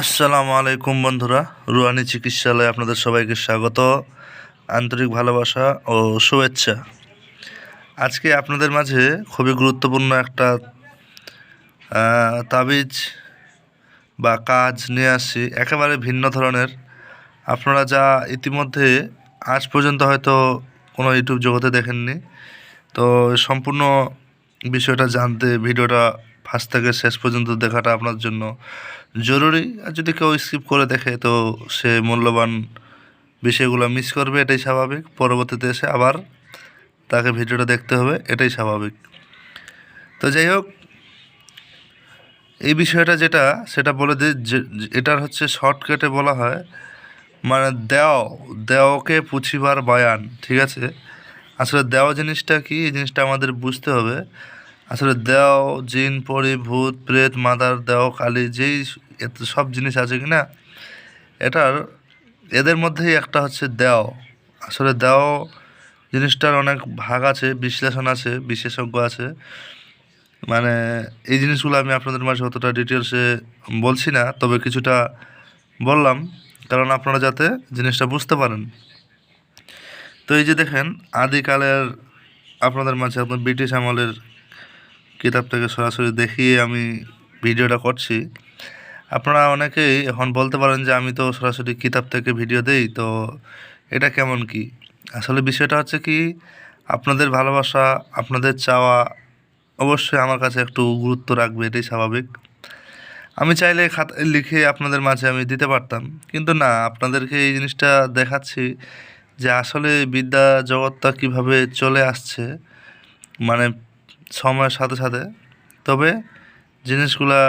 আসসালামু আলাইকুম বন্ধুরা। রুহানি চিকিৎসালয়ে আপনাদের সবাইকে স্বাগত। আন্তরিক ভালোবাসা ও শুভেচ্ছা। আজকে আপনাদের মাঝে খুবই গুরুত্বপূর্ণ একটা তাবিজ বা কাজ নিয়ে আসছি একেবারে ভিন্ন ধরনের। আপনারা যা ইতিমধ্যে আজ পর্যন্ত হয়তো কোনো ইউটিউব জগতে দেখেননি, তো সম্পূর্ণ বিষয়টা জানতে, ভিডিওটা ফার্স্ট থেকে শেষ পর্যন্ত দেখাটা আপনার জন্য জরুরি। আর যদি কেউ স্কিপ করে দেখে, তো সে মূল্যবান বিষয়গুলো মিস করবে, এটাই স্বাভাবিক। পরবর্তীতে এসে আবার তাকে ভিডিওটা দেখতে হবে, এটাই স্বাভাবিক। তো যাই হোক, এই বিষয়টা যেটা, সেটা বলে দিই এটার হচ্ছে শর্টকাটে বলা হয় মানে দেও, দেওকে পুছিবার বয়ান, ঠিক আছে? আসলে দেও জিনিসটা কি? এই জিনিসটা আমাদের বুঝতে হবে। আসলে দেও, জিন পরি ভূত প্রেত, মাদার, দেও, কালী, যেই এত সব জিনিস আছে কি না এটার, এদের মধ্যেই একটা হচ্ছে দেও। আসলে দেও জিনিসটার অনেক ভাগ আছে, বিশ্লেষণ আছে, বিশেষজ্ঞ আছে। মানে এই জিনিসগুলো আমি আপনাদের মাঝে অতটা ডিটেলসে বলছি না, তবে কিছুটা বললাম, কারণ আপনারা যাতে জিনিসটা বুঝতে পারেন। তো এই যে দেখেন, আদিকালের আপনাদের মাঝে আপনার ব্রিটিশ আমলের কিতাব থেকে সরাসরি দেখিয়ে আমি ভিডিওটা করছি। আপনারা অনেকেই এখন বলতে পারেন যে আমি তো সরাসরি কিতাব থেকে ভিডিও দেই, তো এটা কেমন কি? আসলে বিষয়টা হচ্ছে কি, আপনাদের ভালোবাসা, আপনাদের চাওয়া অবশ্যই আমার কাছে একটু গুরুত্ব রাখবে, এটাই স্বাভাবিক। আমি চাইলে খাতায় লিখে আপনাদের মাঝে আমি দিতে পারতাম, কিন্তু না, আপনাদেরকে এই জিনিসটা দেখাচ্ছি যে আসলে বিদ্যা জগৎটা কীভাবে চলে আসছে মানে সময়ের সাথে সাথে। তবে জিনিসগুলা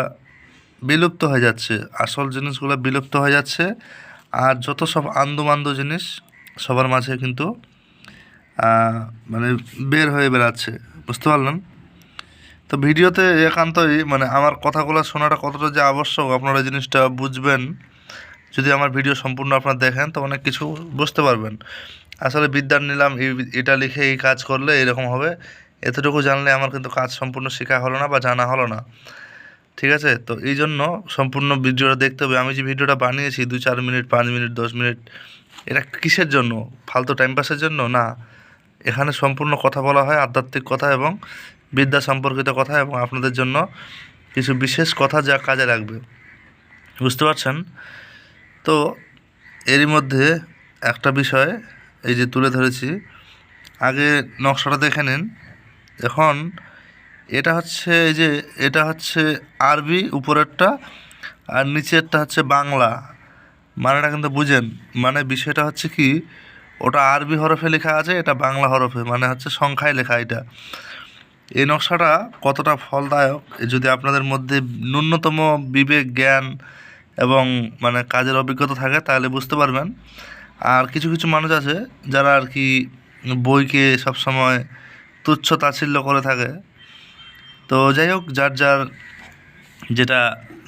বিলুপ্ত হয়ে যাচ্ছে। আসল জিনিসগুলো বিলুপ্ত হয়ে যাচ্ছে। আর যত সব আন্দোমান্দো জিনিস সবার মাঝে কিন্তু মানে বের হয়ে বেড়াচ্ছে। বুঝতে পারলেন? তো ভিডিওতে একান্তই মানে আমার কথাগুলো শোনাটা কতটা যে আবশ্যক, আপনারা এই জিনিসটা বুঝবেন। যদি আমার ভিডিও সম্পূর্ণ আপনারা দেখেন, তো অনেক কিছু বুঝতে পারবেন। আসলে বিদ্যার নিলাম এটা লিখে এই কাজ করলে এরকম হবে। এতটুকু জানলে আমার কিন্তু কাজ সম্পূর্ণ শেখা হলো না বা জানা হলো না। ঠিক আছে? তো এই জন্য সম্পূর্ণ ভিডিওটা দেখতে হবে। আমি যে ভিডিওটা বানিয়েছি, দু চার মিনিট, পাঁচ মিনিট, দশ মিনিট, এটা কিসের জন্য? ফালতু টাইম পাসের জন্য? না। এখানে সম্পূর্ণ কথা বলা হয়, আধ্যাত্মিক কথা এবং বিদ্যা সম্পর্কিত কথা এবং আপনাদের জন্য কিছু বিশেষ কথা যা কাজে লাগবে। বুঝতে পারছেন? তো এরই মধ্যে একটা বিষয় এই যে তুলে ধরেছি। আগে নকশাটা দেখে নিন। এখন এটা হচ্ছে এই যে, এটা হচ্ছে আরবি, উপরেরটা, আর নিচেরটা হচ্ছে বাংলা। মানেটা কিন্তু বুঝেন। মানে বিষয়টা হচ্ছে কি, ওটা আরবি হরফে লেখা আছে, এটা বাংলা হরফে। মানে হচ্ছে সংখ্যায় লেখা এটা। এই নকশাটা কতটা ফলদায়ক, যদি আপনাদের মধ্যে ন্যূনতম বিবেক, জ্ঞান এবং মানে কাজের অভিজ্ঞতা থাকে, তাহলে বুঝতে পারবেন। আর কিছু কিছু মানুষ আছে, যারা আর কি বইকে সবসময় তুচ্ছ তাচ্ছিল্য করে থাকে। তো যাই হোক, যার যার যেটা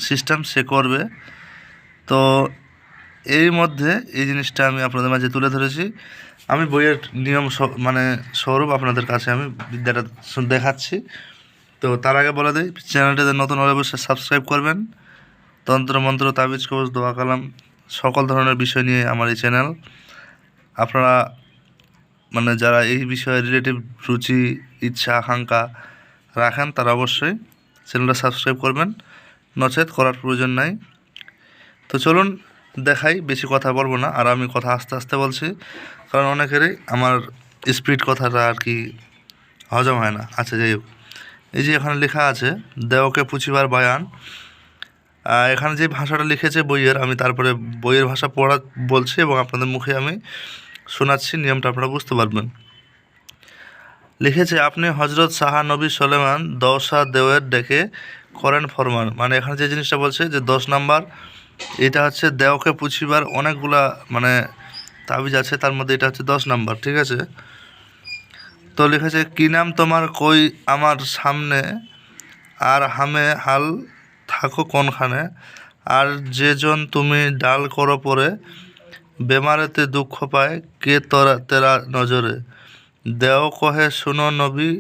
সিস্টেম সে করবে। তো এর মধ্যে এই জিনিসটা আমি আপনাদের মাঝে তুলে ধরেছি। আমি বইয়ের নিয়ম মানে স্বরূপ আপনাদের কাছে আমি বিদ্যাটা দেখাচ্ছি। তো তার আগে বলে দিই চ্যানেলটাতে নতুন হলে অবশ্যই সাবস্ক্রাইব করবেন। তন্ত্র, মন্ত্র, তাবিজ কবজ দোয়া, কালাম, সকল ধরনের বিষয় নিয়ে আমার এই চ্যানেল আপনারা মানে যারা এই বিষয়ে রিলেটিভ রুচি, ইচ্ছা, আকাঙ্ক্ষা রাখেন তারা অবশ্যই চ্যানেলটা সাবস্ক্রাইব করবেন। নচেত করার প্রয়োজন নাই। তো চলুন দেখাই, বেশি কথা বলব না, আর আমি কথা আস্তে আস্তে বলছি, কারণ অনেকেরই আমার স্পিড কথাটা আর কি হজম হয় না। আচ্ছা যাই হোক। এই যে এখানে লেখা আছে, দেওকে পুছিবার বায়ান। এখানে যে ভাষাটা লিখেছে বইয়ের, আমি তারপরে বইয়ের ভাষা পড়া বলছি এবং আপনাদের মুখে আমি শোনাচ্ছি, নিয়মটা আপনারা বুঝতে পারবেন। লিখেছে, আপনি হজরত শাহা নবী সলেমান দশা দেওয়ের ডেকে করেন ফরমান। মানে এখানে যে জিনিসটা বলছে যে দশ নাম্বার, এটা হচ্ছে দেওকে পুছিবার অনেকগুলা মানে তাবিজ আছে, তার মধ্যে এটা হচ্ছে দশ নাম্বার, ঠিক আছে? তো লিখেছে, কি নাম তোমার? কই আমার সামনে? আর হামে হাল থাকো কোনখানে? আর যেজন তুমি ডাল করো পরে, বেমারেতে দুঃখ পায়, কে তোরা, তেরা নজরে? দেও কহে, শুনো নবী,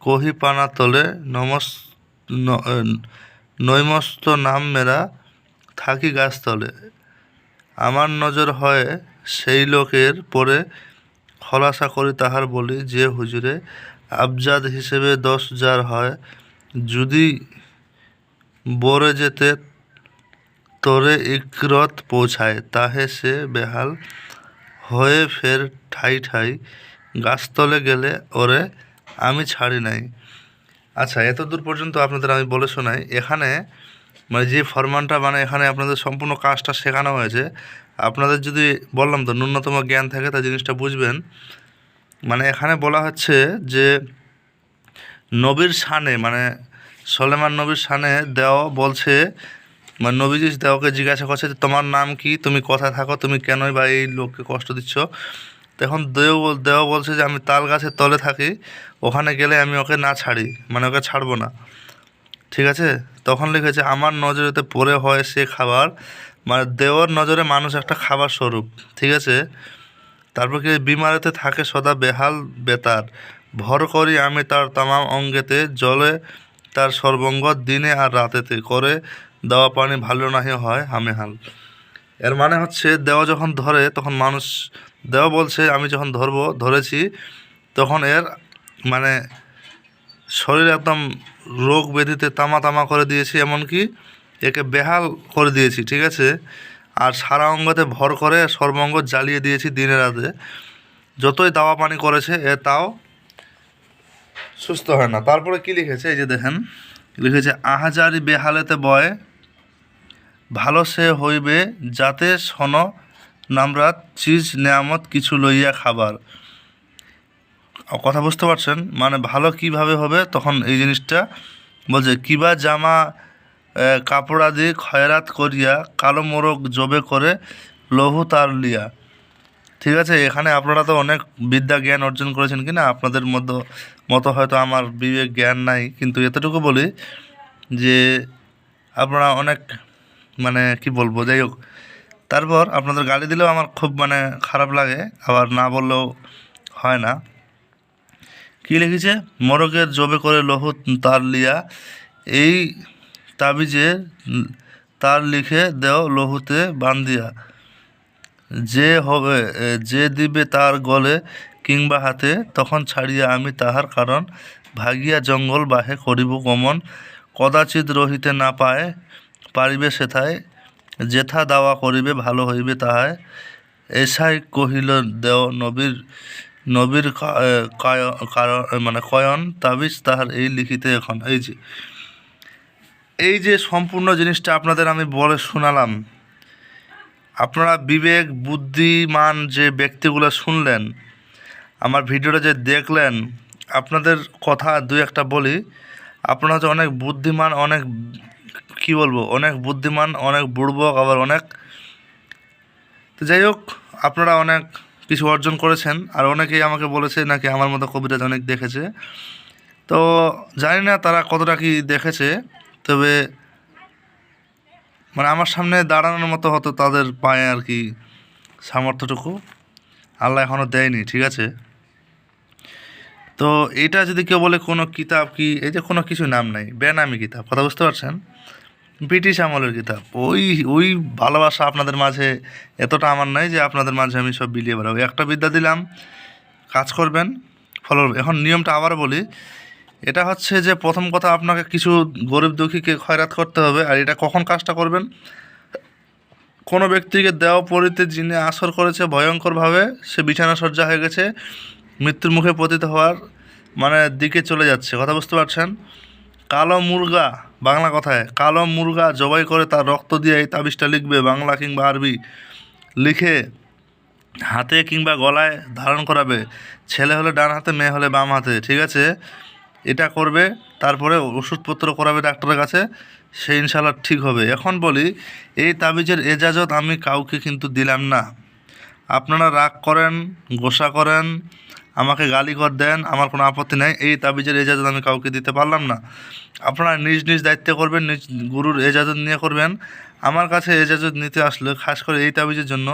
কহি পানা তলে, নমস নৈমস্ত নাম মেরা, থাকি গাছতলে আমার নজর হয় সেই লোকের পরে খলাসা করি তাহার বলি, যে হুজুরে আবজাদ হিসেবে দশ যার হয়, যদি বরে যেতে তোরে ইকরত পৌঁছায়, তাহে সে বেহাল হয়ে ফের ঠাই ঠাই গাছতলে গেলে ওরে আমি ছাড়ি নাই। আচ্ছা এত দূর পর্যন্ত আপনাদের আমি বলে শোনাই, এখানে মানে যে ফরমানটা মানে এখানে আপনাদের সম্পূর্ণ কাজটা শেখানো হয়েছে, আপনাদের যদি বললাম তো ন্যূনতম জ্ঞান থাকে, তা জিনিসটা বুঝবেন। মানে এখানে বলা হচ্ছে যে নবীর শানে মানে সলেমান নবীর শানে দেও বলছে মানে নবীজি দেওকে জিজ্ঞাসা করছে যে তোমার নাম কি, তুমি কথা থাকো, তুমি কেনই বা এই লোককে কষ্ট দিচ্ছ? তখন দেও দেও বলছে যে আমি তাল গাছের তলে থাকি, ওখানে গেলে আমি ওকে না ছাড়ি মানে ওকে ছাড়বো না। ঠিক আছে? তখন লিখেছে, আমার নজরেতে পড়ে হয় সে খাবার মানে দেওয়ার নজরে মানুষ একটা খাবার স্বরূপ। ঠিক আছে? তারপর কি বিমারেতে থাকে সদা বেহাল বেতার, ভর করি আমি তার তামাম অঙ্গেতে, জলে তার সর্বঙ্গ দিনে আর রাতেতে, করে দেওয়া পানি ভালো নাহি হয় হামেহাল। এর মানে হচ্ছে, দেওয়া যখন ধরে, তখন মানুষ দেওয়া বলছে, আমি যখন ধরবো, ধরেছি, তখন এর মানে শরীর একদম রোগ ব্যাধিতে তামা তামা করে দিয়েছি, এমনকি একে বেহাল করে দিয়েছি, ঠিক আছে? আর সারা অঙ্গতে ভর করে সর্বাঙ্গ জ্বালিয়ে দিয়েছি দিনে রাতে যতই দাওয়া পানি করেছে, এ তাও সুস্থ হয় না। তারপরে কি লিখেছে? এই যে দেখেন, লিখেছে, আহাজারি বেহালেতে বয়, ভালো সে হইবে যাতে সন নামরাত চিজ নেয়ামত কিছু লইয়া খাবার। কথা বুঝতে পারছেন? মানে ভালো কীভাবে হবে তখন এই জিনিসটা। বলছে কিবা জামা এ, কাপড় আদি খয়রাত করিয়া কালো মোরগ জবে করে লহু তার লিয়া। ঠিক আছে এখানে আপনারা তো অনেক বিদ্যা জ্ঞান অর্জন করেছেন কিনা আপনাদের মতো মতো হয়তো আমার বিবেক জ্ঞান নাই। কিন্তু এতটুকু বলি যে আপনারা অনেক মানে কি বলব যাই হোক তারপর আপনাদের গালি দিলেও আমার খুব মানে খারাপ লাগে, আবার না বললেও হয় না। কি লিখেছে? মোরগের জবে করে লহু তার লিয়া, এই তাবিজে তার লিখে দেও লহুতে বান্দিয়া যে হবে, যে দিবে তার গলে কিংবা হাতে, তখন ছাড়িয়া আমি তাহার কারণ ভাগিয়া জঙ্গল বাহে করিব গমন। কদাচিৎ রহিতে না পায়, পারিবে সেথায় যেথা দাওয়া করিবে, ভালো হইবে তাহায় এসাই কহিল, দেও, নবীর নবীর কা- কায়- কার- মানে কয়ন, তাবিজ তাহার এই লিখিতে এখন। এই যে এই যে সম্পূর্ণ জিনিসটা আপনাদের আমি বলে শোনালাম, আপনারা বিবেক, বুদ্ধিমান যে ব্যক্তিগুলো শুনলেন, আমার ভিডিওটা যে দেখলেন, আপনাদের কথা দুই একটা বলি। আপনারা হচ্ছে অনেক বুদ্ধিমান, অনেক কি বলব? অনেক বুদ্ধিমান, অনেক বুড়বক, আবার অনেক তো যাই হোক, আপনারা অনেক কিছু অর্জন করেছেন, আর অনেকেই আমাকে বলেছে নাকি আমার মতো কবিরাজ অনেক দেখেছে। তো জানি না তারা কতটা কি দেখেছে, তবে মানে আমার সামনে দাঁড়ানোর মতো হতো তাদের পায়ে আর কি সামর্থ্যটুকু আল্লাহ এখনও দেয়নি, ঠিক আছে? তো এটা যদি কেউ বলে কোনো কিতাব কি, এই যে কোনো কিছু নাম নাই, বেনামি কিতাব, কথা বুঝতে পারছেন? ব্রিটিশ আমলের কিতাব। ওই ওই ভালোবাসা আপনাদের মাঝে এতটা আমার নাই যে আপনাদের মাঝে আমি সব বিলিয়ে বেড়াবো। একটা বিদ্যা দিলাম, কাজ করবেন, ফলো এখন নিয়মটা আবার বলি, এটা হচ্ছে যে প্রথম কথা আপনাকে কিছু গরিব দুঃখীকে খয়রাত করতে হবে, আর এটা কখন কাজটা করবেন? কোনো ব্যক্তিকে দেওয়া পরিতে যিনি আসর করেছে ভয়ঙ্করভাবে, সে বিছানা সজ্জা হয়ে গেছে, মৃত্যুর মুখে পতিত হওয়ার মানে দিকে চলে যাচ্ছে। কথা বুঝতে পারছেন? কালো মুরগা, বাংলা কথায়, কালো মুরগা জবাই করে তার রক্ত দিয়ে এই তাবিজটা লিখবে, বাংলা কিংবা আরবি। লিখে হাতে কিংবা গলায় ধারণ করাবে। ছেলে হলে ডান হাতে, মেয়ে হলে বাম হাতে, ঠিক আছে? এটা করবে, তারপরে ওষুধপত্র করাবে ডাক্তারের কাছে, সে ইনশাল্লাহ ঠিক হবে। এখন বলি, এই তাবিজের এজাজত আমি কাউকে কিন্তু দিলাম না। আপনারা রাগ করেন, গোসা করেন আমাকে গালি কর দেন, আমার কোনো আপত্তি নাই। এই তাবিজের এজাজত আমি কাউকে দিতে পারলাম না। আপনারা নিজ নিজ দায়িত্বে করবেন, নিজ গুরুর এজাজত নিয়ে করবেন। আমার কাছে এজাজত নিতে আসলে খাস করে এই তাবিজের জন্য,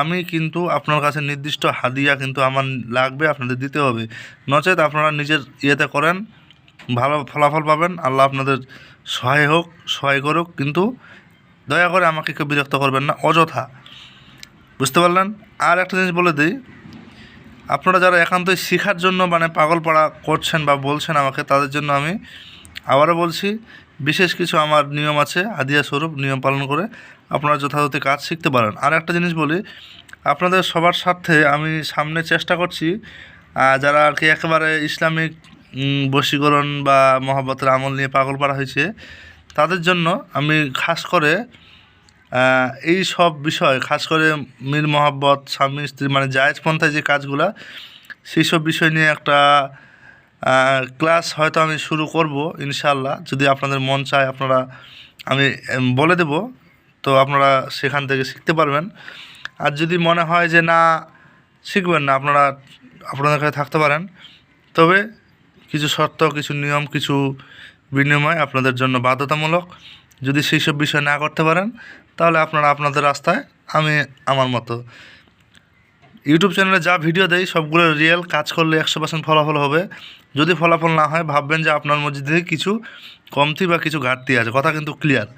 আমি কিন্তু আপনার কাছে নির্দিষ্ট হাদিয়া কিন্তু আমার লাগবে, আপনাদের দিতে হবে। নচেত আপনারা নিজের ইয়েতে করেন, ভালো ফলাফল পাবেন, আল্লাহ আপনাদের সহায় হোক, সহায় করুক, কিন্তু দয়া করে আমাকে কেউ বিরক্ত করবেন না, অযথা। বুঝতে পারলেন? আর একটা জিনিস বলে দিই আপনারা যারা একান্তই শেখার জন্য মানে পাগল পাগলপাড়া করছেন বা বলছেন আমাকে, তাদের জন্য আমি আবারও বলছি, বিশেষ কিছু আমার নিয়ম আছে, আদিয়া স্বরূপ, নিয়ম পালন করে আপনারা যথাযথ কাজ শিখতে পারেন। আর একটা জিনিস বলি, আপনাদের সবার স্বার্থে আমি সামনে চেষ্টা করছি যারা আর কি একেবারে ইসলামিক বশীকরণ বা মহাব্বতের আমল নিয়ে পাগল পাড়া হয়েছে, তাদের জন্য আমি খাস করে এই সব বিষয়, খাস করে মীর মহাব্বত, স্বামী, স্ত্রী মানে জায়েজ পন্থায় যে কাজগুলো, সেই সব বিষয় নিয়ে একটা ক্লাস হয়তো আমি শুরু করব ইনশাল্লাহ যদি আপনাদের মন চায়, আপনারা, আমি বলে দেব। তো আপনারা সেখান থেকে শিখতে পারবেন। আর যদি মনে হয় যে না, শিখবেন না, আপনারা আপনাদের কাছে থাকতে পারেন। তবে কিছু শর্ত, কিছু নিয়ম, কিছু বিনিময় আপনাদের জন্য বাধ্যতামূলক। যদি সেই সব বিষয় না করতে পারেন তাহলে আপনারা আপনাদের রাস্তায়, আমি আমার মতো। ইউটিউব চ্যানেলে যা ভিডিও দেয় সবগুলো রিয়েল কাজ করলে একশো পার্সেন্ট ফলাফল হবে। যদি ফলাফল না হয়, ভাববেন যে আপনার মধ্যে থেকে কিছু কমতি বা কিছু ঘাটতি আছে। কথা কিন্তু ক্লিয়ার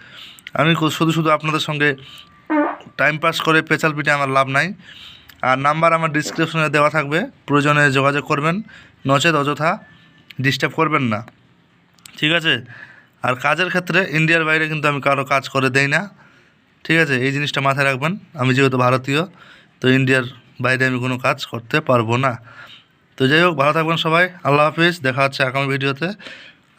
আমি শুধু শুধু আপনাদের সঙ্গে টাইম পাস করে পেঁচাল পিঠে আমার লাভ নাই। আর নাম্বার আমার ডিসক্রিপশনে দেওয়া থাকবে। প্রয়োজনে যোগাযোগ করবেন। নচেত, অযথা ডিস্টার্ব করবেন না। ঠিক আছে? আর কাজের ক্ষেত্রে ইন্ডিয়ার বাইরে কিন্তু আমি কারও কাজ করে দেই না। ঠিক আছে, এই জিনিসটা মাথায় রাখবেন। আমি যেহেতু ভারতীয়, তো ইন্ডিয়ার বাইরে আমি কোনো কাজ করতে পারব না। তো যাই হোক, ভালো থাকবেন সবাই, আল্লাহ হাফিজ, দেখা হচ্ছে আগামী ভিডিওতে।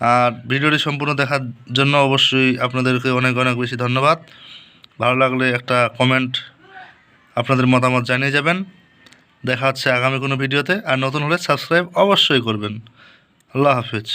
আর ভিডিওটি সম্পূর্ণ দেখার জন্য অবশ্যই আপনাদেরকে অনেক অনেক বেশি ধন্যবাদ। ভালো লাগলে একটা কমেন্ট আপনাদের মতামত জানিয়ে যাবেন। দেখা হচ্ছে আগামী কোনো ভিডিওতে। আর নতুন হলে সাবস্ক্রাইব অবশ্যই করবেন। আল্লাহ হাফিজ।